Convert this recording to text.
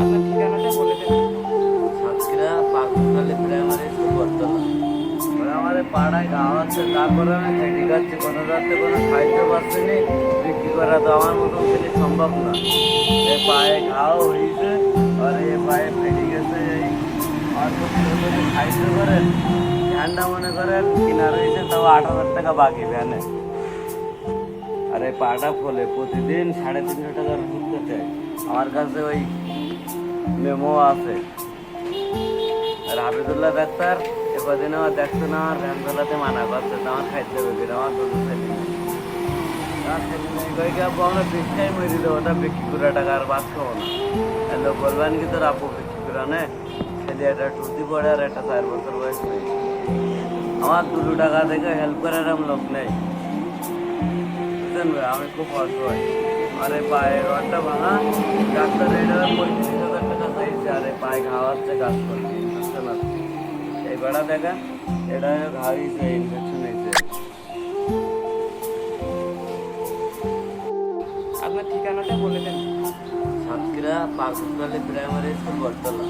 আপনার ঠিকানাটা বলে দেন। সাতক্ষীরা পাকুখালি প্রাইমারি স্কুল বর্তমান মানে আমার পাড়ায় গাঁও আছে, তারপরে আমি খেটে খাচ্ছি কোনো রাত্রে কোনো খাইতে পারছি নি বিক্রি করা তো আমার মতো ছেলে সম্ভব না। এই পায়ে ঘাও হয়েছে আর এই পায়ে ফেটে গেছে, এই অল্প করে ঠান্ডা মনে করেন কিনা রয়েছে তাও আট হাজার টাকা বাকি ভ্যানে আর এই পাটা ফলে প্রতিদিন সাড়ে তিনশো টাকার ঘুরতে চাই। আমার কাছে ওই মেমো আছে। আর হাফিজুল্লাহ ডাক্তার এবার আমার দেখছে না আমার ভ্যান মানা করছে আমার খাইতে হবে আমার একটা টুটি পড়ে আর একটা চার বছর বয়স নেই। আমার টাকা থেকে হেল্প এরম লোক নেই। আমি খুব অসহায়। আরে পায়ে ভাঙা ডাক্তার হাজার আর পায়ে খাওয়াচ্ছে কাজ করছে বুঝতে পারছি। এই বেড়া দেখা এটা ঘা হয়েছে ইনফেকশন হয়েছে আপনার ঠিকানাটা বলে দেন। Satkhira Pakukhali primary school Battala.